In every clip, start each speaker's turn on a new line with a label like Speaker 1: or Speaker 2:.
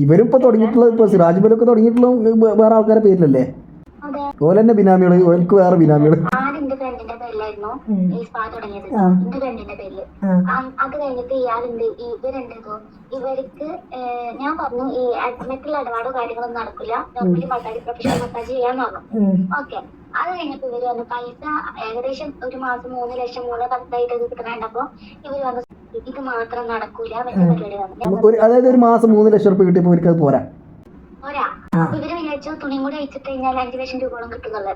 Speaker 1: ഇവരിപ്പോ തുടങ്ങിയിട്ടുള്ളത് ഇപ്പൊ സിറാജ് ബലൊക്കെ തുടങ്ങിയിട്ടുള്ള വേറെ ആൾക്കാരെ പേരിലല്ലേ?
Speaker 2: അതെ.
Speaker 1: ഓലെന്നെ ബിനാമികൾ ഓൽക്ക് വേറെ
Speaker 2: ബിനാമികൾ. പേരിലായിരുന്നു ഈ സ്പാ തുടങ്ങിയത്. എന്റെ ഫ്രണ്ടിന്റെ പേരിൽ. ആ- അത് കഴിഞ്ഞിട്ട് ഇയാളുണ്ട്. ഈ ഇവരുണ്ടോ ഇവർക്ക് ഞാൻ പറഞ്ഞു ഈ മറ്റുള്ള ഇടപാടോ കാര്യങ്ങളൊന്നും നടക്കില്ല. നോർമലി മസാജ് പ്രൊഫഷണൽ മസാജ് ചെയ്യാന്ന് പറഞ്ഞു. ഓക്കെ. അത് കഴിഞ്ഞപ്പോ ഇവർ വന്നു പൈസ ഏകദേശം ഒരു മാസം മൂന്ന് ലക്ഷം മൂന്ന് പത്തായിട്ട് കിട്ടുന്നുണ്ടപ്പോ കിട്ടണുണ്ടപ്പോ ഇവർ വന്നു ഇത് മാത്രം നടക്കൂല
Speaker 1: അതായത് ഒരു മാസം മൂന്ന് ലക്ഷം റുപ്യ കിട്ടിയപ്പോ ഇവർക്ക് അത് പോരാ.
Speaker 2: ഇവർ വിചാരിച്ചു തുണിയും കൂടി അയച്ചിട്ട് കഴിഞ്ഞാൽ അഞ്ചു ലക്ഷം രൂപയോളം കിട്ടുന്നുള്ളത്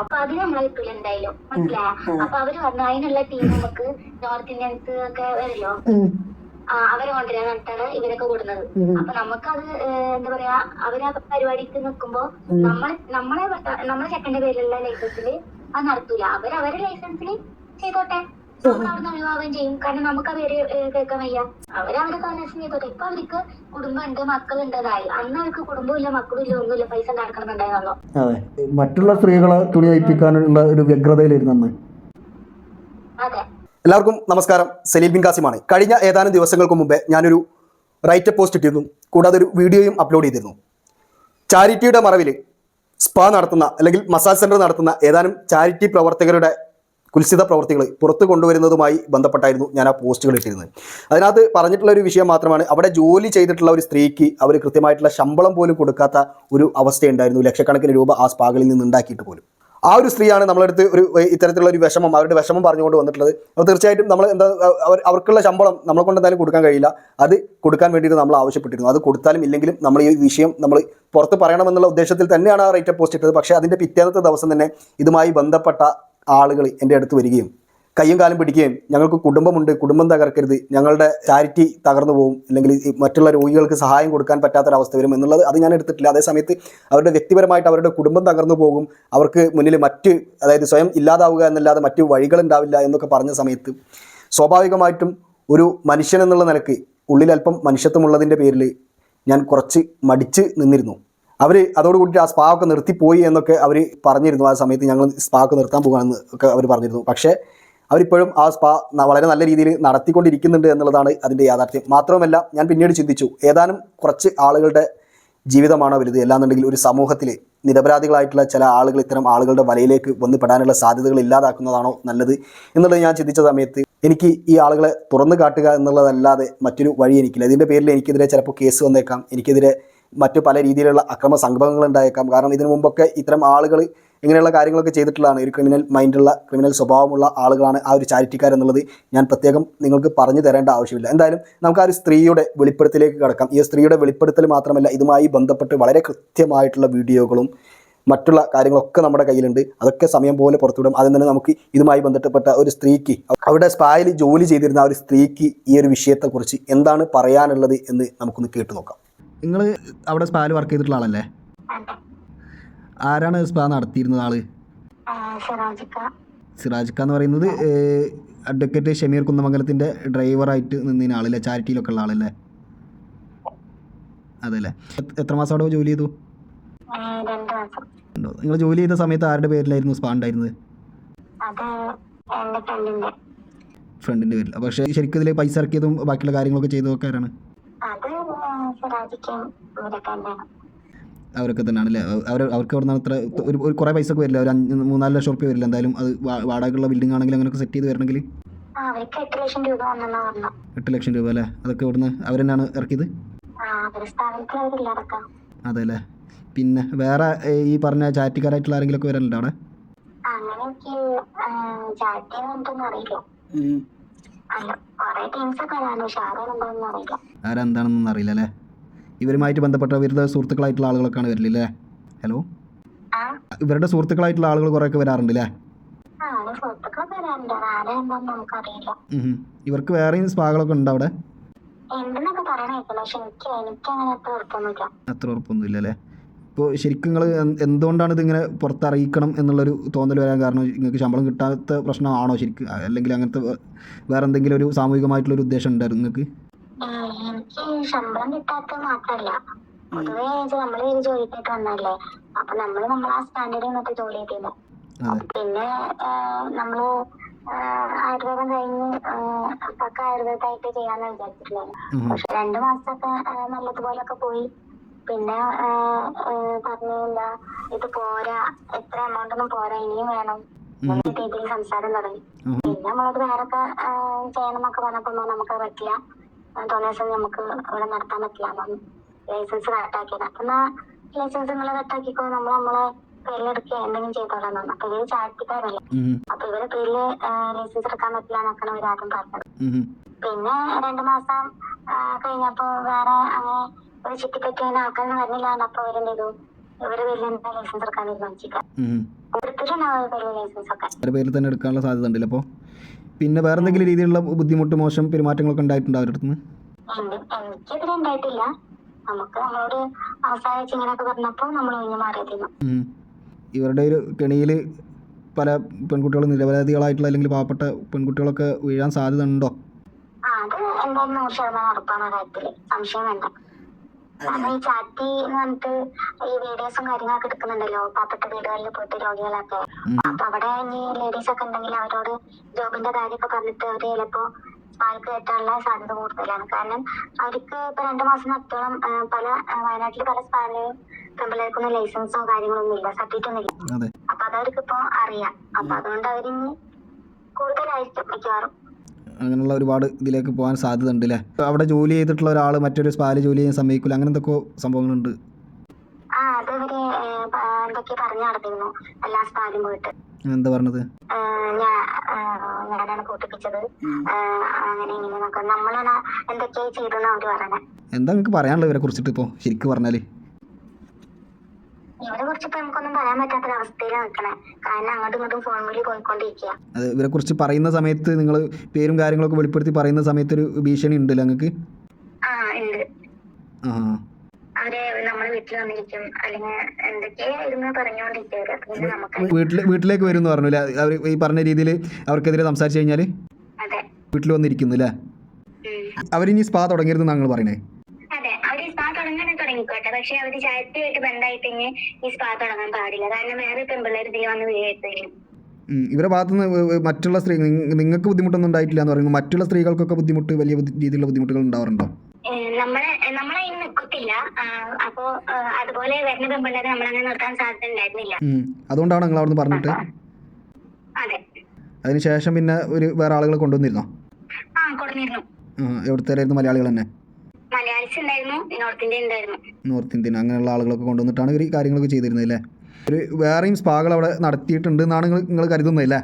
Speaker 2: അപ്പൊ അത് നമ്മളെ കിട്ടൂല എന്തായാലും. മനസ്സിലായ? അപ്പൊ അവർ പറഞ്ഞു അതിനുള്ള ടീം നമുക്ക് നോർത്ത് ഇന്ത്യൻസ് ഒക്കെ വരല്ലോ അവരെ കൊണ്ടുവരാൻ നടത്താണ് ഇവരൊക്കെ കൂടുന്നത്. അപ്പൊ നമുക്കത് അത് എന്താ പറയാ അവരാ പരിപാടിക്ക് നിൽക്കുമ്പോ നമ്മൾ നമ്മളെ നമ്മളെ ചെക്കന്റെ പേരിലുള്ള ലൈസൻസിൽ അത് നടത്തൂല. അവരവരുടെ ലൈസൻസിൽ ചെയ്തോട്ടെ? അവിടുന്ന് ഒഴിവാകുകയും ചെയ്യും. കാരണം നമുക്ക് അവർ കേൾക്കാൻ വയ്യ. അവരവരെ കൺവെൻഷൻ ചെയ്തോട്ടെ ഇപ്പൊ അവർക്ക് കുടുംബമുണ്ട് മക്കളുണ്ടതായി അന്ന് അവർക്ക് കുടുംബമില്ല മക്കളുമില്ല ഒന്നുമില്ല. പൈസ നടക്കണമെന്നുണ്ടായിരുന്നല്ലോ
Speaker 1: അതെ. മറ്റുള്ള സ്ത്രീകളെ തുണി തയ്പ്പിക്കാനുള്ള ഒരു വ്യഗ്രതയിലായിരുന്നു അന്ന്.
Speaker 2: അതെ.
Speaker 3: എല്ലാവർക്കും നമസ്കാരം. സലീൽ ബിൻ കാസിമാണ് കഴിഞ്ഞ ഏതാനും ദിവസങ്ങൾക്ക് മുമ്പേ ഞാനൊരു റൈറ്റ് പോസ്റ്റ് ഇട്ടിരുന്നു. കൂടാതെ ഒരു വീഡിയോയും അപ്ലോഡ് ചെയ്തിരുന്നു. ചാരിറ്റിയുടെ മറവിൽ സ്പാ നടത്തുന്ന അല്ലെങ്കിൽ മസാജ് സെന്റർ നടത്തുന്ന ഏതാനും ചാരിറ്റി പ്രവർത്തകരുടെ കുൽസിത പ്രവർത്തികൾ പുറത്തു കൊണ്ടുവരുന്നതുമായി ബന്ധപ്പെട്ടായിരുന്നു ഞാൻ ആ പോസ്റ്റുകൾ ഇട്ടിരുന്നത്. അതിനകത്ത് പറഞ്ഞിട്ടുള്ള ഒരു വിഷയം മാത്രമാണ് അവിടെ ജോലി ചെയ്തിട്ടുള്ള ഒരു സ്ത്രീക്ക് അവർ കൃത്യമായിട്ടുള്ള ശമ്പളം പോലും കൊടുക്കാത്ത ഒരു അവസ്ഥയുണ്ടായിരുന്നു. ലക്ഷക്കണക്കിന് രൂപ ആ സ്പാകളിൽ നിന്ന് ഉണ്ടാക്കിയിട്ട് പോലും. ആ ഒരു സ്ത്രീയാണ് നമ്മളടുത്ത് ഒരു ഇത്തരത്തിലുള്ള ഒരു വിഷമം അവരുടെ വിഷമം പറഞ്ഞുകൊണ്ട് വന്നിട്ടുള്ളത്. അപ്പോൾ തീർച്ചയായിട്ടും നമ്മൾ എന്താ അവർ അവർക്കുള്ള ശമ്പളം നമ്മളെ കൊണ്ട് എന്തായാലും കൊടുക്കാൻ കഴിയില്ല. അത് കൊടുക്കാൻ വേണ്ടിയിട്ട് നമ്മൾ ആവശ്യപ്പെട്ടിരുന്നു. അത് കൊടുത്താലും ഇല്ലെങ്കിലും നമ്മൾ ഈ വിഷയം നമ്മൾ പുറത്ത് പറയണമെന്നുള്ള ഉദ്ദേശത്തിൽ തന്നെയാണ് ആ റൈറ്റ് പോസ്റ്റ് ഇട്ടത്. പക്ഷേ അതിന്റെ പിറ്റേന്നത്തെ ദിവസം തന്നെ ഇതുമായി ബന്ധപ്പെട്ട ആളുകൾ എന്റെ അടുത്ത് വരികയും കയ്യും കാലും പിടിക്കുകയും ഞങ്ങൾക്ക് കുടുംബമുണ്ട് കുടുംബം തകർക്കരുത് ഞങ്ങളുടെ ചാരിറ്റി തകർന്നു പോകും അല്ലെങ്കിൽ മറ്റുള്ള രോഗികൾക്ക് സഹായം കൊടുക്കാൻ പറ്റാത്തൊരവസ്ഥ വരും എന്നുള്ളത് അത് ഞാൻ എടുത്തിട്ടില്ല. അതേ സമയത്ത് അവരുടെ വ്യക്തിപരമായിട്ട് അവരുടെ കുടുംബം തകർന്നു പോകും അവർക്ക് മുന്നിൽ മറ്റ് അതായത് സ്വയം ഇല്ലാതാവുക എന്നല്ലാതെ മറ്റു വഴികളുണ്ടാവില്ല എന്നൊക്കെ പറഞ്ഞ സമയത്ത് സ്വാഭാവികമായിട്ടും ഒരു മനുഷ്യൻ എന്നുള്ള നിലയ്ക്ക് ഉള്ളിൽ അല്പം മനുഷ്യത്വമുള്ളതിന്റെ പേരിൽ ഞാൻ കുറച്ച് മടിച്ച് നിന്നിരുന്നു. അവർ അതോടുകൂടി ആ സ്പാ ഒക്കെ നിർത്തിപ്പോയി എന്നൊക്കെ അവർ പറഞ്ഞിരുന്നു. ആ സമയത്ത് ഞങ്ങൾ സ്പാ ഒക്കെ നിർത്താൻ പോകുകയാണെന്ന് ഒക്കെ അവർ പറഞ്ഞിരുന്നു. പക്ഷേ അവരിപ്പോഴും ആ സ്പാ വളരെ നല്ല രീതിയിൽ നടത്തിക്കൊണ്ടിരിക്കുന്നുണ്ട് എന്നുള്ളതാണ് അതിന്റെ യാഥാർത്ഥ്യം. മാത്രവുമല്ല ഞാൻ പിന്നീട് ചിന്തിച്ചു ഏതാനും കുറച്ച് ആളുകളുടെ ജീവിതമാണോ വലുത്. അല്ലാന്നുണ്ടെങ്കിൽ ഒരു സമൂഹത്തിൽ നിരപരാധികളായിട്ടുള്ള ചില ആളുകൾ ഇത്തരം ആളുകളുടെ വലയിലേക്ക് വന്ന് പെടാനുള്ള സാധ്യതകൾ ഇല്ലാതാക്കുന്നതാണോ നല്ലത് എന്നുള്ളത് ഞാൻ ചിന്തിച്ച സമയത്ത് എനിക്ക് ഈ ആളുകളെ തുറന്നു കാട്ടുക എന്നുള്ളതല്ലാതെ മറ്റൊരു വഴി എനിക്കില്ല. ഇതിന്റെ പേരിൽ എനിക്കെതിരെ ചിലപ്പോൾ കേസ് വന്നേക്കാം. എനിക്കെതിരെ മറ്റു പല രീതിയിലുള്ള അക്രമ സംഭവങ്ങൾ ഉണ്ടായേക്കാം. കാരണം ഇതിനു മുമ്പൊക്കെ ഇത്തരം ആളുകൾ ഇങ്ങനെയുള്ള കാര്യങ്ങളൊക്കെ ചെയ്തിട്ടുള്ളതാണ്. ഒരു ക്രിമിനൽ മൈൻഡുള്ള ക്രിമിനൽ സ്വഭാവമുള്ള ആളുകളാണ് ആ ഒരു ചാരിറ്റിക്കാരെന്നുള്ളത് ഞാൻ പ്രത്യേകം നിങ്ങൾക്ക് പറഞ്ഞു തരേണ്ട ആവശ്യമില്ല. എന്തായാലും നമുക്ക് ആ ഒരു സ്ത്രീയുടെ വെളിപ്പെടുത്തലേക്ക് കിടക്കാം. ഈ സ്ത്രീയുടെ വെളിപ്പെടുത്തൽ മാത്രമല്ല ഇതുമായി ബന്ധപ്പെട്ട് വളരെ കൃത്യമായിട്ടുള്ള വീഡിയോകളും മറ്റുള്ള കാര്യങ്ങളൊക്കെ നമ്മുടെ കയ്യിലുണ്ട്. അതൊക്കെ സമയം പോലെ പുറത്തുവിടും. അതിൽ തന്നെ നമുക്ക് ഇതുമായി ബന്ധപ്പെട്ട ഒരു സ്ത്രീക്ക് അവിടെ സ്പായിൽ ജോലി ചെയ്തിരുന്ന ആ ഒരു സ്ത്രീക്ക് ഈ ഒരു വിഷയത്തെക്കുറിച്ച് എന്താണ് പറയാനുള്ളത് എന്ന് നമുക്കൊന്ന് കേട്ടു നോക്കാം.
Speaker 1: നിങ്ങൾ അവിടെ സ്പായിൽ വർക്ക് ചെയ്തിട്ടുള്ള ആളല്ലേ? ആരാണ് സ്പാ നടത്തിയിരുന്നത് ആൾ?
Speaker 2: സിറാജിക്ക
Speaker 1: സിറാജ് എന്ന് പറയുന്നത് അഡ്വക്കേറ്റ് ഷമീർ കുന്നമംഗലത്തിന്റെ ഡ്രൈവറായിട്ട് നിന്നതിന് ആളല്ലേ? ചാരിറ്റിയിലൊക്കെ ഉള്ള ആളല്ലേ? അതല്ലേ. എത്ര- മാസം അവിടെ ജോലി ചെയ്തു? നിങ്ങൾ ജോലി ചെയ്ത സമയത്ത് ആരുടെ പേരിലായിരുന്നു സ്പാ ഉണ്ടായിരുന്നത്?
Speaker 2: ഫ്രണ്ടിന്റെ
Speaker 1: പേരിൽ പക്ഷേ ശരിക്കും ഇതിൽ പൈസ ഇറക്കിയതും ബാക്കിയുള്ള കാര്യങ്ങളൊക്കെ ചെയ്തതൊക്കെ ആരാണ്?
Speaker 2: സിറാജിക്കും ഇവരൊക്കെ തന്നെയാണ്
Speaker 1: അവരൊക്കെ തന്നെയാണ് അല്ലേ അവർ അവർക്ക് അവിടെ നിന്ന് അത്ര ഒരു ഒരു കുറേ പൈസ ഒക്കെ വരില്ല? ഒരു അഞ്ച് മൂന്നാൽ ലക്ഷം റുപ്യ വരില്ല? എന്തായാലും അത് വാടകയുള്ള ബിൽഡിംഗ് ആണെങ്കിൽ അങ്ങനെയൊക്കെ സെറ്റ് ചെയ്ത് വരണമെങ്കിൽ?
Speaker 2: അവർക്ക് എട്ട് ലക്ഷം രൂപ വന്നെന്നാ പറഞ്ഞു
Speaker 1: എട്ട് ലക്ഷം രൂപ അല്ലേ? അതൊക്കെ ഇവിടുന്ന് അവരെന്നാണ് ഇറക്കിയത്? അതെ അല്ലേ പിന്നെ വേറെ ഈ പറഞ്ഞ ചാറ്റിക്കാരായിട്ടുള്ള ആരെങ്കിലും ഒക്കെ വരാനുണ്ടോ. അവിടെ ആരെന്താണെന്നൊന്നും അറിയില്ല അല്ലേ? ഇവരുമായിട്ട് ബന്ധപ്പെട്ട ഇവരുടെ സുഹൃത്തുക്കളായിട്ടുള്ള ആളുകളൊക്കെയാണ് വരലില്ലേ ഹലോ ഇവരുടെ സുഹൃത്തുക്കളായിട്ടുള്ള ആളുകൾ കുറേയൊക്കെ വരാറുണ്ട് അല്ലേ. ഇവർക്ക് വേറെയും സ്പാകളൊക്കെ ഉണ്ടോ അവിടെ?
Speaker 2: അത്ര ഉറപ്പൊന്നുമില്ല.
Speaker 1: അല്ലേ ഇപ്പോൾ ശരിക്കും നിങ്ങൾ എന്തുകൊണ്ടാണ് ഇതിങ്ങനെ പുറത്തറിയിക്കണം എന്നുള്ളൊരു തോന്നൽ വരാൻ കാരണം നിങ്ങൾക്ക് ശമ്പളം കിട്ടാത്ത പ്രശ്നമാണോ ശരിക്കും? അല്ലെങ്കിൽ അങ്ങനത്തെ വേറെ എന്തെങ്കിലും ഒരു സാമൂഹികമായിട്ടുള്ള ഒരു ഉദ്ദേശം ഉണ്ടായിരുന്നു നിങ്ങൾക്ക്?
Speaker 2: എനിക്ക് ശമ്പളം കിട്ടാത്ത മാത്രല്ല. പൊതുവേ നമ്മൾ ഒരു ജോലിക്കായിട്ട് വന്നല്ലേ അപ്പൊ നമ്മൾ നമ്മളെ ആ സ്റ്റാൻഡേർഡിൽ നിന്നൊക്കെ ജോലി ചെയ്തില്ല പിന്നെ നമ്മൾ ആയുർവേദം കഴിഞ്ഞ് അപ്പൊക്കെ ആയുർവേദമായിട്ട് ചെയ്യാന്ന് വിചാരിച്ചിട്ടുണ്ടായിരുന്നു
Speaker 3: ഉം.
Speaker 2: പക്ഷെ രണ്ടു മാസമൊക്കെ നല്ലതുപോലൊക്കെ പോയി. പിന്നെ പറഞ്ഞില്ല ഇത് പോരാ എത്ര എമൗണ്ട് ഒന്നും പോരാ ഇനിയും വേണം. രീതിയിൽ സംസാരം തുടങ്ങി. പിന്നെ നമ്മളോട് വേറൊക്കെ ചെയ്യണം എന്നൊക്കെ പറഞ്ഞപ്പോ നമുക്ക് പറ്റില്ല. തോന്നിയ നമുക്ക് ഇവിടെ നടത്താൻ പറ്റില്ല. അപ്പം ലൈസൻസ് കട്ടാക്കിയത് അപ്പൊ ലൈസൻസ് നിങ്ങൾ കട്ടാക്കിക്കോ നമ്മൾ നമ്മളെ പേരിലെടുക്കുക എന്തെങ്കിലും ചെയ്തോളാം പറഞ്ഞു അപ്പൊ ഇവർ
Speaker 3: ചാട്ടിക്കാരല്ലേ.
Speaker 2: അപ്പൊ ഇവരെ പേരിൽ ലൈസൻസ് എടുക്കാൻ പറ്റില്ല എന്നൊക്കെയാണ് ഇവർ ആദ്യം പറഞ്ഞത്. പിന്നെ രണ്ടു മാസം കഴിഞ്ഞപ്പോ വേറെ അങ്ങനെ ഒരു ചുറ്റിപ്പറ്റി അങ്ങനെ ആൾക്കാരൊന്നും വരുന്നില്ല അപ്പൊ അവരെന്ത് ചെയ്തു ഇവർ പേരിൽ എന്താ ലൈസൻസ് എടുക്കാൻ തീരുമാനിച്ചിട്ട്
Speaker 3: ഒരു
Speaker 2: എടുത്തിട്ടുണ്ടാവും പേരിൽ ലൈസൻസ് ഒക്കെ.
Speaker 3: പേരിൽ തന്നെ എടുക്കാനുള്ള സാധ്യത ഉണ്ടല്ലോ പിന്നെ വേറെ എന്തെങ്കിലും രീതിയിലുള്ള ബുദ്ധിമുട്ട് മോശം പെരുമാറ്റങ്ങളൊക്കെ ഉണ്ടായിട്ടുണ്ടോ അവരുടെ അടുത്ത് നിന്ന്?
Speaker 2: എനിക്കെതിരെ ഉണ്ടായിട്ടില്ല. നമുക്ക് നമ്മളോട് ഇങ്ങനെയൊക്കെ നമ്മൾ ഒഴിഞ്ഞു.
Speaker 3: ഇവരുടെ ഒരു കെണിയിൽ പല പെൺകുട്ടികളും നിരപരാധികളായിട്ടുള്ള അല്ലെങ്കിൽ പാവപ്പെട്ട പെൺകുട്ടികളൊക്കെ വീഴാൻ സാധ്യത ഉണ്ടോ
Speaker 2: അത് എന്തായാലും നൂറ് ശതമാനം ഉറപ്പാണ് ആ സംശയം വേണ്ട. കാരണം ഈ ചാറ്റി എന്ന് പറഞ്ഞിട്ട് ഈ വീഡിയോസും കാര്യങ്ങളൊക്കെ എടുക്കുന്നുണ്ടല്ലോ പാവപ്പെട്ട വീടുകളിൽ പോയിട്ട് രോഗികളൊക്കെ. അപ്പൊ അവിടെ ഇനി ലേഡീസ് ഒക്കെ ഉണ്ടെങ്കിൽ അവരോട് ജോബിന്റെ കാര്യമൊക്കെ പറഞ്ഞിട്ട് അവർ ചിലപ്പോ ആൾക്ക് കയറ്റാനുള്ള സാധ്യത കൂടുതലാണ്. കാരണം അവർക്ക് ഇപ്പൊ രണ്ടു മാസം നടത്തോളം പല വയനാട്ടിൽ പല സ്പാനിലും പെമ്പിളേർക്കൊന്നും ലൈസൻസോ കാര്യങ്ങളൊന്നും ഇല്ല സർട്ടിഫിക്കറ്റ് ഒന്നും ഇല്ല. അപ്പൊ അതവർക്ക് ഇപ്പൊ അറിയാം. അപ്പൊ അതുകൊണ്ട് അവരിനി കൂടുതലായിരിക്കും മിക്കവാറും.
Speaker 3: അങ്ങനെയുള്ള ഒരുപാട് ഇതിലേക്ക് പോകാൻ സാധ്യത ഉണ്ട് അല്ലേ അവിടെ ജോലി ചെയ്തിട്ടുള്ള ഒരാൾ മറ്റൊരു സ്പാൽ ജോലി ചെയ്യാൻ സമ്മതിക്കില്ല അങ്ങനെ എന്തൊക്കെ സംഭവങ്ങളുണ്ട്. എന്താ പറഞ്ഞത്?
Speaker 2: ഞാനാണ് കൂട്ടിപ്പിച്ചത്. അങ്ങനെ ഇങ്ങനെ എന്നൊക്കെ. നമ്മളാണ് എന്തൊക്കെയാ ചെയ്തെന്ന് അവർ പറയണേ
Speaker 3: എന്താ നിങ്ങൾക്ക് പറയാനുള്ളത് ഇവരെ കുറിച്ചിട്ട് ഇപ്പോ? ശരിക്കും പറഞ്ഞാൽ
Speaker 2: ഇവരെ നമുക്കൊന്നും പറയാൻ നിൽക്കണേ. കാരണം അങ്ങോട്ടും ഇങ്ങോട്ടും ഫോൺ വിളി പോയിക്കൊണ്ടിരിക്കുക
Speaker 3: അത് ഇവരെ കുറിച്ച് പറയുന്ന സമയത്ത് നിങ്ങൾ പേരും കാര്യങ്ങളൊക്കെ വെളിപ്പെടുത്തി പറയുന്ന സമയത്ത് ഒരു ഭീഷണി ഉണ്ടല്ലോ നിങ്ങൾക്ക്
Speaker 2: ആ ഉണ്ട്.
Speaker 3: ആ
Speaker 2: അവർ വീട്ടിൽ വന്നിരിക്കും. അല്ലെങ്കിൽ എന്തൊക്കെയായിരുന്നു പിന്നെ നമുക്ക്
Speaker 3: വീട്ടിൽ വീട്ടിലേക്ക് വരും പറഞ്ഞു അല്ലേ അവർ ഈ പറഞ്ഞ രീതിയിൽ അവർക്കെതിരെ സംസാരിച്ചു കഴിഞ്ഞാൽ
Speaker 2: അതെ.
Speaker 3: വീട്ടിൽ വന്നിരിക്കുന്നു അല്ലേ. അവരിനി സ്പാ തുടങ്ങരുത് ഞങ്ങൾ പറയണേ.
Speaker 2: അതെ തുടങ്ങിക്കോട്ടെ പക്ഷെ അവർ ചാരിറ്റിയായിട്ട് ബന്ധമായിട്ട് ഇനി ഈ സ്പാ തുടങ്ങാൻ പാടില്ല. കാരണം വേറെ പെമ്പിള്ളേർ ഇതിൽ വന്ന് വീഴെടുത്തു
Speaker 3: ഇവരുടെ ഇവരെ ഭാഗത്തുനിന്ന് മറ്റുള്ള സ്ത്രീ നിങ്ങൾക്ക് ബുദ്ധിമുട്ടൊന്നും ഉണ്ടായിട്ടില്ല എന്ന് പറയുമ്പോൾ മറ്റുള്ള സ്ത്രീകൾക്കൊക്കെ ബുദ്ധിമുട്ട് വലിയ രീതിയിലുള്ള ബുദ്ധിമുട്ടുകൾ ഉണ്ടാവാറുണ്ടോ?
Speaker 2: നമ്മളെ നമ്മളെ നിൽക്കത്തില്ല. അപ്പോ അതുപോലെ വരുന്ന പെമ്പിള്ളേരെ നമ്മളങ്ങനെ നിർത്താൻ സാധ്യത ഉണ്ടായിരുന്നില്ല.
Speaker 3: അതുകൊണ്ടാണ് നിങ്ങൾ അവിടുന്ന് പറഞ്ഞിട്ട്?
Speaker 2: അതെ.
Speaker 3: അതിനുശേഷം പിന്നെ ഒരു വേറെ ആളുകൾ കൊണ്ടുവന്നിരുന്നോ?
Speaker 2: ആ
Speaker 3: എവിടുത്തേരായിരുന്നു മലയാളികൾ തന്നെ?
Speaker 2: മലയാളീസ് ഉണ്ടായിരുന്നു നോർത്ത് ഇന്ത്യ ഉണ്ടായിരുന്നു.
Speaker 3: നോർത്ത് ഇന്ത്യൻ അങ്ങനെയുള്ള ആളുകളൊക്കെ കൊണ്ടുവന്നിട്ടാണ് ഇവർ ഈ കാര്യങ്ങളൊക്കെ ചെയ്തിരുന്നത് അല്ലേ? ഒരു വേറെയും സ്പാകൾ അവിടെ നടത്തിയിട്ടുണ്ട് എന്നാണ് നിങ്ങൾ കരുതുന്നത് അല്ലേ?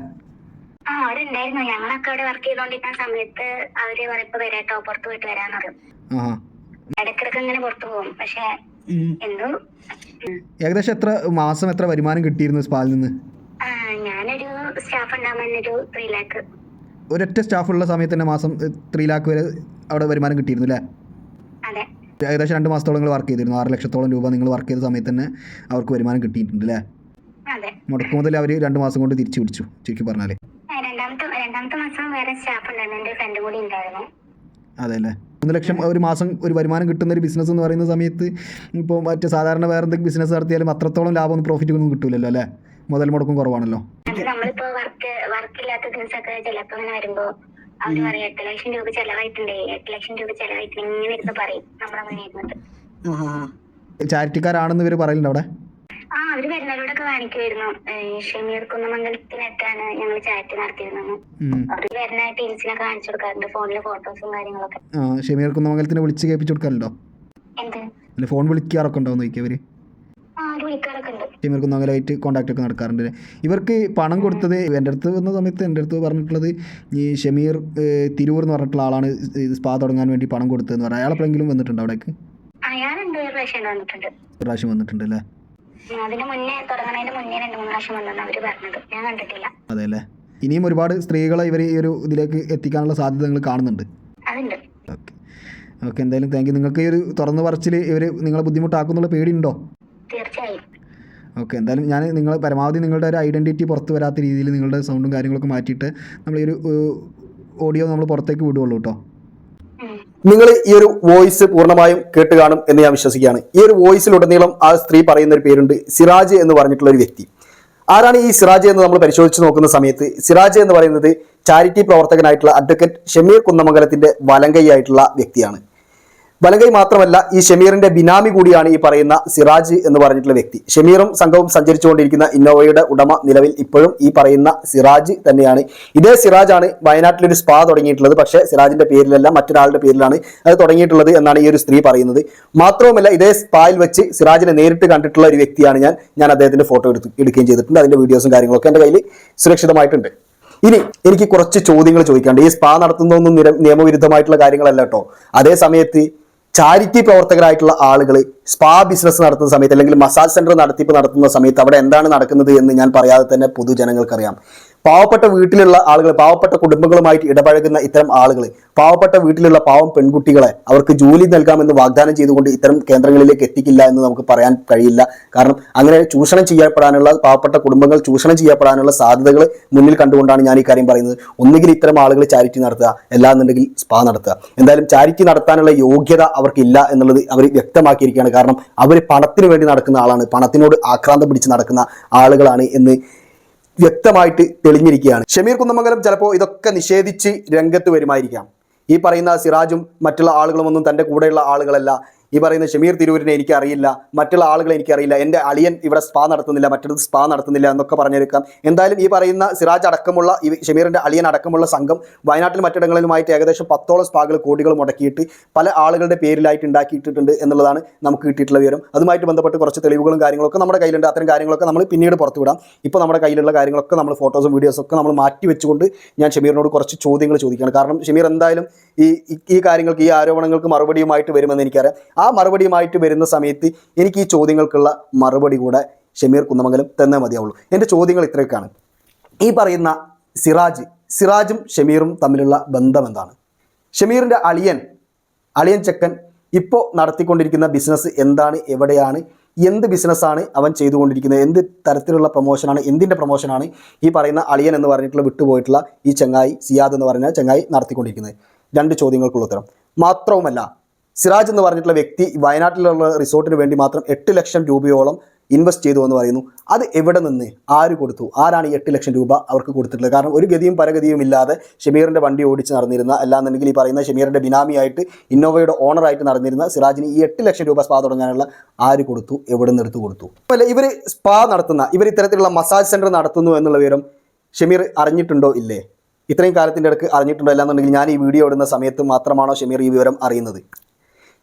Speaker 2: ആ അവിടെ ഉണ്ടായിരുന്നു. ഞങ്ങളൊക്കെ അവിടെ വർക്ക് ചെയ്തോണ്ടിരിക്കുന്ന സമയത്ത് അവർ പറയപ്പോ വരാട്ടോ പുറത്ത് പോയിട്ട് വരാന്ന് പറയും.
Speaker 3: ആ
Speaker 2: ഇടക്കിടക്ക് ഇങ്ങനെ പുറത്തു പോകും. പക്ഷെ എന്തോ ഉം.
Speaker 3: ഏകദേശം എത്ര മാസം എത്ര വരുമാനം കിട്ടിയിരുന്നു സ്പാലിൽ നിന്ന്?
Speaker 2: ഞാനൊരു സ്റ്റാഫ് ഉണ്ടാകുമ്പോൾ ഒരു ത്രീ ലാക്ക്
Speaker 3: ഒരൊറ്റ സ്റ്റാഫുള്ള സമയത്ത് തന്നെ മാസം ത്രീ ലാക്ക് വരെ അവിടെ വരുമാനം കിട്ടിയിരുന്നു അല്ലേ? ഏകദേശം രണ്ട് മാസത്തോളം നിങ്ങൾ വർക്ക് ചെയ്തിരുന്നു. ആറ് ലക്ഷത്തോളം രൂപ നിങ്ങൾ വർക്ക് ചെയ്ത സമയത്ത് തന്നെ അവർക്ക് വരുമാനം കിട്ടിയിട്ടുണ്ട് അല്ലേ? മുടക്കു മുതൽ അവർ രണ്ട് മാസം കൊണ്ട് തിരിച്ചു പിടിച്ചു ചുരുക്കി പറഞ്ഞാൽ അതെ അല്ലേ? മൂന്ന് ലക്ഷം ഒരു മാസം ഒരു വരുമാനം കിട്ടുന്ന ഒരു ബിസിനസ് എന്ന് പറയുന്ന സമയത്ത് ഇപ്പോൾ മറ്റ് സാധാരണ വേറെ എന്തെങ്കിലും ബിസിനസ് നടത്തിയാലും അത്രത്തോളം ലാഭമൊന്നും പ്രോഫിറ്റ് ഒന്നും കിട്ടില്ലല്ലോ അല്ലേ? മുതൽ മുടക്കും കുറവാണല്ലോ.
Speaker 2: നമ്മളിപ്പോ വർക്ക് വർക്ക് ഇല്ലാത്ത ദിവസമൊക്കെ ചിലപ്പോ ഇങ്ങനെ വരുമ്പോ അവർ പറയും എട്ട് ലക്ഷം രൂപ ചെലവായിട്ടുണ്ടേ എട്ട് ലക്ഷം രൂപ ചെലവായിട്ടുണ്ട് ഇങ്ങനെ ഇരുന്ന് പറയും നമ്മളങ്ങനെ ഇരുന്നിട്ട്.
Speaker 3: ചാരിറ്റിക്കാരാണെന്ന് ഇവർ പറയുന്നുണ്ട് അവിടെ?
Speaker 2: ആ അവർ വരുന്നവരോടൊക്കെ കാണിക്കുമായിരുന്നു ഷമീർ കുന്നമംഗലത്തിനടുത്താണ് ഞങ്ങൾ ചാറ്റ് നടത്തിയിരുന്നത്. അവർ വരുന്ന ടീംസിനെ കാണിച്ചു കൊടുക്കാറുണ്ട് ഫോണിലെ ഫോട്ടോസും കാര്യങ്ങളൊക്കെ.
Speaker 3: ഷമീർ കുന്നമംഗലത്തിനെ വിളിച്ച് കേൾപ്പിച്ചു കൊടുക്കാറുണ്ടോ?
Speaker 2: എന്ത്?
Speaker 3: ഫോൺ വിളിക്കാറൊക്കെ ഉണ്ടോ നോക്കിയവര്
Speaker 2: ആ വിളിക്കാറൊക്കെ ഉണ്ട്
Speaker 3: അങ്ങനെയായിട്ട് കോൺടാക്റ്റ് ഒക്കെ നടക്കാറുണ്ട്. ഇവർക്ക് പണം കൊടുത്തത് എന്റെ അടുത്ത് വന്ന സമയത്ത് എന്റെ അടുത്ത് പറഞ്ഞിട്ടുള്ളത് ഈ ഷമീർ തിരൂർ എന്ന് പറഞ്ഞിട്ടുള്ള ആളാണ് സ്പാ തുടങ്ങാൻ വേണ്ടി പണം കൊടുത്തതെന്ന് പറഞ്ഞാൽ അയാളെപ്പോഴെങ്കിലും വന്നിട്ടുണ്ട് അവിടേക്ക്?
Speaker 2: പ്രാവശ്യം വന്നിട്ടുണ്ട്.
Speaker 3: ഒരു പ്രാവശ്യം വന്നിട്ടുണ്ട് അല്ലേ?
Speaker 2: അതിന് മുന്നേ തുടങ്ങുന്നതിന് മുന്നേ രണ്ട് മൂന്ന് പ്രാവശ്യം വന്നെന്ന് അവർ പറഞ്ഞത്. ഞാൻ കണ്ടിട്ടില്ല.
Speaker 3: അതെ അല്ലേ? ഇനിയും ഒരുപാട് സ്ത്രീകളെ ഇവർ ഈ ഒരു ഇതിലേക്ക് എത്തിക്കാനുള്ള സാധ്യത നിങ്ങൾ കാണുന്നുണ്ട്.
Speaker 2: അതുണ്ട്.
Speaker 3: ഓക്കെ. ഓക്കെ എന്തായാലും താങ്ക് യു നിങ്ങൾക്ക് ഈ ഒരു തുറന്നു പറച്ചിൽ ഇവർ നിങ്ങളെ ബുദ്ധിമുട്ടാക്കുന്നുള്ള പേടിയുണ്ടോ?
Speaker 2: തീർച്ചയായും.
Speaker 3: ഓക്കെ എന്തായാലും ഞാൻ നിങ്ങൾ പരമാവധി നിങ്ങളുടെ ഒരു ഐഡന്റിറ്റി പുറത്ത് വരാത്ത രീതിയിൽ നിങ്ങളുടെ സൗണ്ടും കാര്യങ്ങളൊക്കെ മാറ്റിയിട്ട് നമ്മൾ ഈ ഒരു ഓഡിയോ നമ്മൾ പുറത്തേക്ക് വിടുകയുള്ളൂ കേട്ടോ.
Speaker 4: നിങ്ങൾ ഈ ഒരു വോയിസ് പൂർണമായും കേട്ട് കാണും എന്ന് ഞാൻ വിശ്വസിക്കുകയാണ്. ഈ ഒരു വോയിസിലുടനീളം ആ സ്ത്രീ പറയുന്ന ഒരു പേരുണ്ട് സിറാജ് എന്ന് പറഞ്ഞിട്ടുള്ള ഒരു വ്യക്തി. ആരാണ് ഈ സിറാജ് എന്ന് നമ്മൾ പരിശോധിച്ച് നോക്കുന്ന സമയത്ത് സിറാജ് എന്ന് പറയുന്നത്
Speaker 3: ചാരിറ്റി പ്രവർത്തകനായിട്ടുള്ള അഡ്വക്കേറ്റ് ഷമീർ കുന്നമംഗലത്തിന്റെ വലങ്കൈയായിട്ടുള്ള വ്യക്തിയാണ്. വലങ്കൈ മാത്രമല്ല ഈ ഷമീറിന്റെ ബിനാമി കൂടിയാണ് ഈ പറയുന്ന സിറാജ് എന്ന് പറഞ്ഞിട്ടുള്ള വ്യക്തി. ഷമീറും സംഘവും സഞ്ചരിച്ചുകൊണ്ടിരിക്കുന്ന ഇന്നോവയുടെ ഉടമ നിലവിൽ ഇപ്പോഴും ഈ പറയുന്ന സിറാജ് തന്നെയാണ്. ഇതേ ആണ് വയനാട്ടിലൊരു സ്പാ തുടങ്ങിയിട്ടുള്ളത്. പക്ഷേ സിറാജിന്റെ പേരിലല്ല മറ്റൊരാളുടെ പേരിലാണ് അത് തുടങ്ങിയിട്ടുള്ളത് എന്നാണ് ഈ ഒരു സ്ത്രീ പറയുന്നത്. മാത്രവുമല്ല ഇതേ സ്പായിൽ വെച്ച് സിറാജിനെ നേരിട്ട് കണ്ടിട്ടുള്ള ഒരു വ്യക്തിയാണ് ഞാൻ. ഞാൻ അദ്ദേഹത്തിന്റെ ഫോട്ടോ എടുത്ത് എടുക്കുകയും ചെയ്തിട്ടുണ്ട്. അതിന്റെ വീഡിയോസും കാര്യങ്ങളൊക്കെ എന്റെ കയ്യിൽ സുരക്ഷിതമായിട്ടുണ്ട്. ഇനി എനിക്ക് കുറച്ച് ചോദ്യങ്ങൾ ചോദിക്കാണ്ട് ഈ സ്പാ നടത്തുന്നതൊന്നും നിയമവിരുദ്ധമായിട്ടുള്ള കാര്യങ്ങളല്ല കേട്ടോ. അതേ സമയത്ത് ചാരിറ്റി പ്രവർത്തകരായിട്ടുള്ള ആളുകൾ സ്പാ ബിസിനസ് നടത്തുന്ന സമയത്ത് അല്ലെങ്കിൽ മസാജ് സെന്റർ നടത്തിപ്പ് നടത്തുന്ന സമയത്ത് അവിടെ എന്താണ് നടക്കുന്നത് എന്ന് ഞാൻ പറയാതെ തന്നെ പൊതുജനങ്ങൾക്കറിയാം. പാവപ്പെട്ട വീട്ടിലുള്ള ആളുകൾ പാവപ്പെട്ട കുടുംബങ്ങളുമായിട്ട് ഇടപഴകുന്ന ഇത്തരം ആളുകൾ പാവപ്പെട്ട വീട്ടിലുള്ള പാവം പെൺകുട്ടികളെ അവർക്ക് ജോലി നൽകാമെന്ന് വാഗ്ദാനം ചെയ്തുകൊണ്ട് ഇത്തരം കേന്ദ്രങ്ങളിലേക്ക് എത്തിക്കില്ല എന്ന് നമുക്ക് പറയാൻ കഴിയില്ല. കാരണം അങ്ങനെ ചൂഷണം ചെയ്യപ്പെടാനുള്ള പാവപ്പെട്ട കുടുംബങ്ങൾ ചൂഷണം ചെയ്യപ്പെടാനുള്ള സാധ്യതകൾ മുന്നിൽ കണ്ടുകൊണ്ടാണ് ഞാൻ ഈ കാര്യം പറയുന്നത്. ഒന്നുകിൽ ഇത്തരം ആളുകൾ ചാരിറ്റി നടത്തുക അല്ലാന്നുണ്ടെങ്കിൽ സ്പാ നടത്തുക. എന്തായാലും ചാരിറ്റി നടത്താനുള്ള യോഗ്യത അവർക്കില്ല എന്നുള്ളത് അവർ വ്യക്തമാക്കിയിരിക്കുകയാണ്. കാരണം അവർ പണത്തിന് വേണ്ടി നടക്കുന്ന ആളാണ്. പണത്തിനോട് ആക്രാന്തം പിടിച്ച് നടക്കുന്ന ആളുകളാണ് എന്ന് വ്യക്തമായിട്ട് തെളിഞ്ഞിരിക്കുകയാണ്. ഷമീർ കുന്നമംഗലം ചിലപ്പോൾ ഇതൊക്കെ നിഷേധിച്ച് രംഗത്ത് വരുമായിരിക്കാം. ഈ പറയുന്ന സിറാജും മറ്റുള്ള ആളുകളുമൊന്നും തന്റെ കൂടെയുള്ള ആളുകളല്ല. ഈ പറയുന്ന ഷമീർ തിരൂരിനെ എനിക്കറിയില്ല മറ്റുള്ള ആളുകളെ എനിക്കറിയില്ല എന്റെ അളിയൻ ഇവിടെ സ്പാ നടത്തുന്നില്ല മറ്റൊരു സ്പാ നടത്തുന്നില്ല എന്നൊക്കെ പറഞ്ഞെടുക്കാം എന്തായാലും ഈ പറയുന്ന സിറാജ് അടക്കമുള്ള ഈ ഷമീറിന്റെ അളിയൻ അടക്കമുള്ള സംഘം വയനാട്ടിൽ മറ്റിടങ്ങളിലുമായിട്ട് ഏകദേശം പത്തോളം സ്പാകൾ കോടികൾ മുടക്കിയിട്ട് പല ആളുകളുടെ പേരിലായിട്ട് ഉണ്ടാക്കിയിട്ടുണ്ട് എന്നുള്ളതാണ് നമുക്ക് കിട്ടിയിട്ടുള്ള വിവരം. അതുമായിട്ട് ബന്ധപ്പെട്ട് കുറച്ച് തെളിവുകളും കാര്യങ്ങളൊക്കെ നമ്മുടെ കയ്യിലുണ്ട്. അത്തരം കാര്യങ്ങളൊക്കെ നമ്മൾ പിന്നീട് പുറത്തുവിടാം ഇപ്പോൾ നമ്മുടെ കയ്യിലുള്ള കാര്യങ്ങളൊക്കെ നമ്മൾ ഫോട്ടോസും വീഡിയോസും ഒക്കെ നമ്മൾ മാറ്റി വെച്ചുകൊണ്ട് ഞാൻ ഷമീറിനോട് കുറച്ച് ചോദ്യങ്ങൾ ചോദിക്കുകയാണ്. കാരണം ഷമീർ എന്തായാലും ഈ- ഈ കാര്യങ്ങൾക്ക് ഈ ആരോപണങ്ങൾക്ക് മറുപടിയുമായിട്ട് വരുമെന്ന് എനിക്കറിയാം. ആ മറുപടിയുമായിട്ട് വരുന്ന സമയത്ത് എനിക്ക് ഈ ചോദ്യങ്ങൾക്കുള്ള മറുപടി കൂടെ ഷമീർ കുന്നമംഗലം തന്നേ മതിയാവുള്ളൂ. എന്റെ ചോദ്യങ്ങൾ ഇത്രയൊക്കെയാണ്. ഈ പറയുന്ന സിറാജ് സിറാജും ഷമീറും തമ്മിലുള്ള ബന്ധം എന്താണ്? ഷമീറിന്റെ അളിയൻ അളിയൻ ചെക്കൻ ഇപ്പോൾ നടത്തിക്കൊണ്ടിരിക്കുന്ന ബിസിനസ് എന്താണ് എവിടെയാണ് എന്ത് ബിസിനസ്സാണ് അവൻ ചെയ്തുകൊണ്ടിരിക്കുന്നത് എന്ത് തരത്തിലുള്ള പ്രൊമോഷനാണ് എന്തിന്റെ പ്രൊമോഷനാണ് ഈ പറയുന്ന അളിയൻ എന്ന് പറഞ്ഞിട്ടുള്ള വിട്ടുപോയിട്ടുള്ള ഈ ചങ്ങായി സിയാദ് എന്ന് പറഞ്ഞ ചങ്ങായി നടത്തിക്കൊണ്ടിരിക്കുന്നത്? രണ്ട് ചോദ്യങ്ങൾക്കുള്ള ഉത്തരം. മാത്രവുമല്ല സിറാജ് എന്ന് പറഞ്ഞിട്ടുള്ള വ്യക്തി വയനാട്ടിലുള്ള റിസോർട്ടിന് വേണ്ടി മാത്രം എട്ട് ലക്ഷം രൂപയോളം ഇൻവെസ്റ്റ് ചെയ്തു എന്ന് പറയുന്നു. അത് എവിടെ നിന്ന് ആര് കൊടുത്തു ആരാണ് ഈ എട്ട് ലക്ഷം രൂപ അവർക്ക് കൊടുത്തിട്ടുള്ളത്? കാരണം ഒരു ഗതിയും പരഗതിയും ഇല്ലാതെ ഷമീറിന്റെ വണ്ടി ഓടിച്ച് നടന്നിരുന്ന അല്ലാന്നുണ്ടെങ്കിൽ ഈ പറയുന്ന ഷമീറിന്റെ ബിനാമിയായിട്ട് ഇന്നോവയുടെ ഓണറായിട്ട് നടന്നിരുന്ന സിറാജിന് ഈ എട്ട് ലക്ഷം രൂപ സ്പാ തുടങ്ങാനുള്ള ആര് കൊടുത്തു എവിടെ നിന്ന് എടുത്തു കൊടുത്തു? അല്ല ഇവർ സ്പാ നടത്തുന്ന ഇവർ ഇത്തരത്തിലുള്ള മസാജ് സെന്റർ നടത്തുന്നു എന്നുള്ള വിവരം ഷമീർ അറിഞ്ഞിട്ടുണ്ടോ ഇല്ലേ? ഇത്രയും കാലത്തിന്റെ ഇടയ്ക്ക് അറിഞ്ഞിട്ടുണ്ടോ? അല്ലാന്നുണ്ടെങ്കിൽ ഞാൻ ഈ വീഡിയോ ഇടുന്ന സമയത്ത് മാത്രമാണോ ഷമീർ ഈ വിവരം അറിയുന്നത്?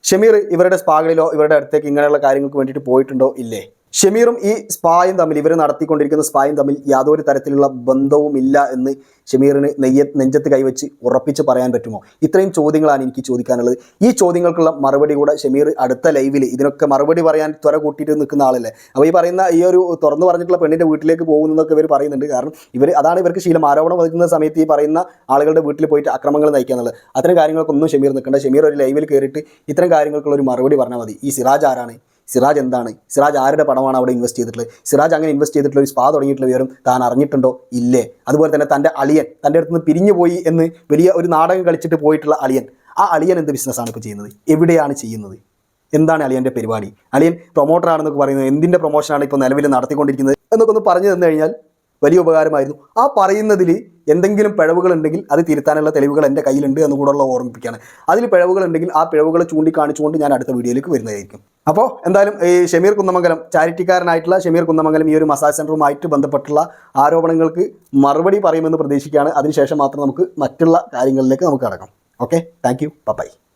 Speaker 3: ഷമീർ ഇവരുടെ സ്പാകളിലോ ഇവരുടെ അടുത്തേക്ക് ഇങ്ങനെയുള്ള കാര്യങ്ങൾക്ക് വേണ്ടിയിട്ട് പോയിട്ടുണ്ടോ? ഇല്ലേ? ഷമീറും ഈ സ്പായും തമ്മിൽ ഇവർ നടത്തിക്കൊണ്ടിരിക്കുന്ന സ്പായും തമ്മിൽ യാതൊരു തരത്തിലുള്ള ബന്ധവുമില്ല എന്ന് ഷമീറിന് നെയ്യ നെഞ്ചത്ത് കൈവച്ച് ഉറപ്പിച്ച് പറയാൻ പറ്റുമോ? ഇത്രയും ചോദ്യങ്ങളാണ് എനിക്ക് ചോദിക്കാനുള്ളത്. ഈ ചോദ്യങ്ങൾക്കുള്ള മറുപടി കൂടെ ഷമീർ അടുത്ത ലൈവിൽ ഇതിനൊക്കെ മറുപടി പറയാൻ ത്വര കൂട്ടിയിട്ട് നിൽക്കുന്ന ആളല്ലേ? അപ്പോൾ ഈ പറയുന്ന ഈ ഒരു തുറന്നു പറഞ്ഞിട്ടുള്ള പെണ്ണിന്റെ വീട്ടിലേക്ക് പോകുന്നതൊക്കെ ഇവർ പറയുന്നുണ്ട്. കാരണം ഇവർ അതാണ് ഇവർക്ക് ശീലം. ആരോപണം വഹിക്കുന്ന സമയത്ത് ഈ പറയുന്ന ആളുകളുടെ വീട്ടിൽ പോയിട്ട് അക്രമങ്ങൾ നയിക്കുക എന്നുള്ളത് അത്തരം കാര്യങ്ങൾക്കൊന്നും ഷമീർ നിൽക്കേണ്ട. ഷമീർ ഒരു ലൈവിൽ കയറിയിട്ട് ഇത്തരം കാര്യങ്ങൾക്കുള്ള ഒരു മറുപടി പറഞ്ഞാൽ മതി. ഈ സിറാജ് ആരാണ്? സിറാജ് എന്താണ്? സിറാജ് ആരുടെ പണമാണ് അവിടെ ഇൻവെസ്റ്റ് ചെയ്തിട്ടുള്ളത്? സിറാജ് അങ്ങനെ ഇൻവെസ്റ്റ് ചെയ്തിട്ടുള്ള ഒരു സ്പാ തുടങ്ങിയിട്ടുള്ള വിവരം താൻ അറിഞ്ഞിട്ടുണ്ടോ? ഇല്ലേ. അതുപോലെ തന്നെ തന്റെ അളിയൻ തന്റെ അടുത്ത് നിന്ന് പിരിഞ്ഞു പോയി എന്ന് വലിയ ഒരു നാടകം കളിച്ചിട്ട് പോയിട്ടുള്ള അളിയൻ. ആ അളിയൻ എന്ത് ബിസിനസ്സാണ് ഇപ്പോൾ ചെയ്യുന്നത്? എവിടെയാണ് ചെയ്യുന്നത്? എന്താണ് അളിയന്റെ പരിപാടി? അളിയൻ പ്രൊമോട്ടറാണെന്നൊക്കെ പറയുന്നത് എന്തിന്റെ പ്രൊമോഷനാണ് ഇപ്പോൾ നിലവിൽ നടത്തിക്കൊണ്ടിരിക്കുന്നത്? എന്നൊക്കെ ഒന്ന് പറഞ്ഞു തന്നു കഴിഞ്ഞാൽ വലിയ ഉപകാരമായിരുന്നു. ആ പറയുന്നതിൽ എന്തെങ്കിലും പിഴവുകൾ ഉണ്ടെങ്കിൽ അത് തിരുത്താനുള്ള തെളിവുകൾ എന്റെ കയ്യിലുണ്ട് എന്ന് കൂടെയുള്ള ഓർമ്മിപ്പിക്കുകയാണ്. അതിൽ പിഴവുകൾ ഉണ്ടെങ്കിൽ ആ പിഴവുകൾ ചൂണ്ടിക്കാണിച്ചുകൊണ്ട് ഞാൻ അടുത്ത വീഡിയോയിലേക്ക് വരുന്നതായിരിക്കും. അപ്പോൾ എന്തായാലും ഈ ഷമീർ കുന്നമംഗലം ചാരിറ്റിക്കാരനായിട്ടുള്ള ഷമീർ കുന്നമംഗലം ഈ ഒരു മസാജ് സെന്ററുമായിട്ട് ബന്ധപ്പെട്ടുള്ള ആരോപണങ്ങൾക്ക് മറുപടി പറയുമെന്ന് പ്രതീക്ഷിക്കുകയാണ്. അതിനുശേഷം മാത്രം നമുക്ക് മറ്റുള്ള കാര്യങ്ങളിലേക്ക് നമുക്ക് കടക്കാം. ഓക്കെ? Thank you. ബൈ.